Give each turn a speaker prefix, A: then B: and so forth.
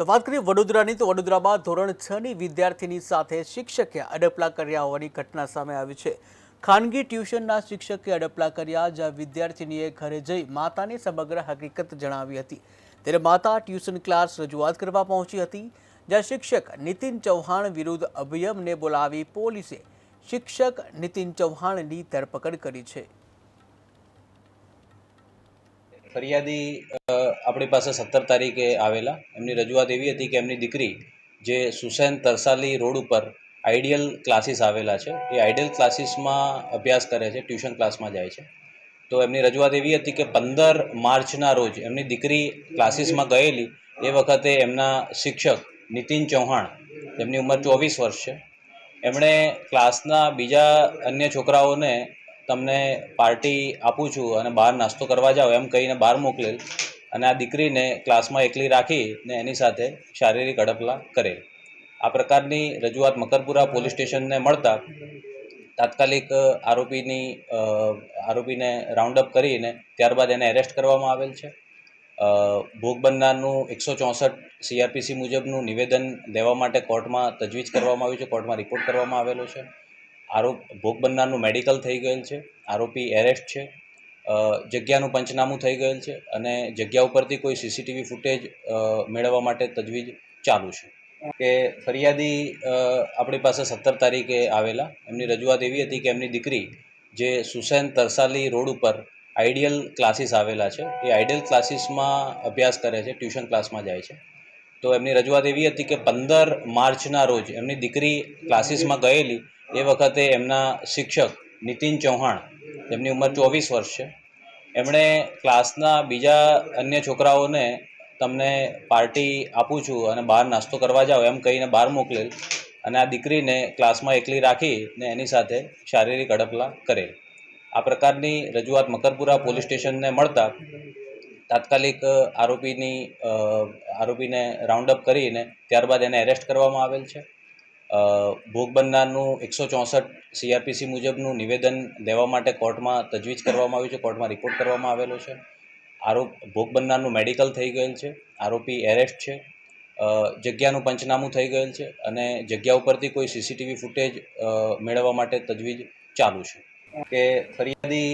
A: તો વાત કરીએ વડોદરાની, તો વડોદરામાં ધોરણ છ ની વિદ્યાર્થીની સાથે શિક્ષકે અડપલા કર્યા હોવાની ઘટના સામે આવી છે. ખાનગી ટ્યુશનના શિક્ષકે અડપલા કર્યા, જ્યાં વિદ્યાર્થીનીએ ઘરે જઈ માતાને સમગ્ર હકીકત જણાવી હતી. ત્યારે માતા ટ્યુશન ક્લાસ રજૂઆત કરવા પહોંચી હતી, જ્યાં શિક્ષક નીતિન ચૌહાણ વિરુદ્ધ અભિયમને બોલાવી પોલીસે શિક્ષક નીતિન ચૌહાણની ધરપકડ કરી છે.
B: ફરિયાદી આપણી પાસે સત્તર તારીખે આવેલા. એમની રજૂઆત એવી હતી કે એમની દીકરી જે સુસેન તરસાલી રોડ ઉપર આઈડિયલ ક્લાસીસ આવેલા છે, એ આઈડિયલ ક્લાસીસમાં અભ્યાસ કરે છે, ટ્યુશન ક્લાસમાં જાય છે. તો એમની રજૂઆત એવી હતી કે પંદર માર્ચના રોજ એમની દીકરી ક્લાસીસમાં ગયેલી, એ વખતે એમના શિક્ષક નીતિન ચૌહાણ તેમની ઉંમર ચોવીસ વર્ષ છે. એમણે ક્લાસના બીજા અન્ય છોકરાઓને તમને પાર્ટી આપું છું અને બહાર નાસ્તો કરવા જાઓ એમ કહીને બહાર મોકલેલ. અને આ દીકરીને ક્લાસમાં એકલી રાખી ને એની સાથે શારીરિક અડપલા કરે આ પ્રકારની રજૂઆત મકરપુરા પોલીસ સ્ટેશનને મળતા તાત્કાલિક આરોપીની આરોપીને રાઉન્ડ અપ કરીને ત્યારબાદ એને એરેસ્ટ કરવામાં આવેલ છે. ભોગ બનનારનું એકસો ચોસઠ સીઆરપીસી મુજબનું નિવેદન દેવા માટે કોર્ટમાં તજવીજ કરવામાં આવ્યું છે, કોર્ટમાં રિપોર્ટ કરવામાં આવેલો છે. આરોપ, ભોગ બનનારનું મેડિકલ થઈ ગયેલ છે. આરોપી એરેસ્ટ છે. જગ્યાનું પંચનામું થઈ ગયેલ છે અને જગ્યા ઉપરથી કોઈ સીસીટીવી ફૂટેજ મેળવવા માટે તજવીજ ચાલુ છે. કે ફરિયાદી આપણી પાસે સત્તર તારીખે આવેલા. એમની રજૂઆત એવી હતી કે એમની દીકરી, જે સુસેન તરસાલી રોડ ઉપર આઈડિયલ ક્લાસીસ આવેલા છે, એ આઈડિયલ ક્લાસીસમાં અભ્યાસ કરે છે, ટ્યુશન ક્લાસમાં જાય છે. તો એમની રજૂઆત એવી હતી કે પંદર માર્ચના રોજ એમની દીકરી ક્લાસીસમાં ગયેલી. એ વખતે એમના શિક્ષક નીતિન ચૌહાણ, એમની ઉંમર ચોવીસ વર્ષ છે. એમણે ક્લાસના બીજા અન્ય છોકરાઓને તમને પાર્ટી આપું છું અને બહાર નાસ્તો કરવા જાઓ એમ કહીને બહાર મોકલેલ અને આ દીકરીને ક્લાસમાં એકલી રાખી ને એની સાથે શારીરિક અડપલા કરેલ. આ પ્રકારની રજૂઆત મકરપુરા પોલીસ સ્ટેશનને મળતા તાત્કાલિક આરોપીની આરોપીને રાઉન્ડ અપ કરીને ત્યારબાદ એને એરેસ્ટ કરવામાં આવેલ છે. ભોગ બનનારનું એકસો ચોસઠ સીઆરપીસી મુજબનું નિવેદન દેવા માટે કોર્ટમાં તજવીજ કરવામાં આવ્યું છે, કોર્ટમાં રિપોર્ટ કરવામાં આવેલો છે. આરોપ, ભોગ બનનારનું મેડિકલ થઈ ગયેલ છે, આરોપી એરેસ્ટ છે જગ્યાનું પંચનામું થઈ ગયેલ છે અને જગ્યા ઉપરથી કોઈ સીસીટીવી ફૂટેજ મેળવવા માટે તજવીજ ચાલુ છે. કે ફરિયાદી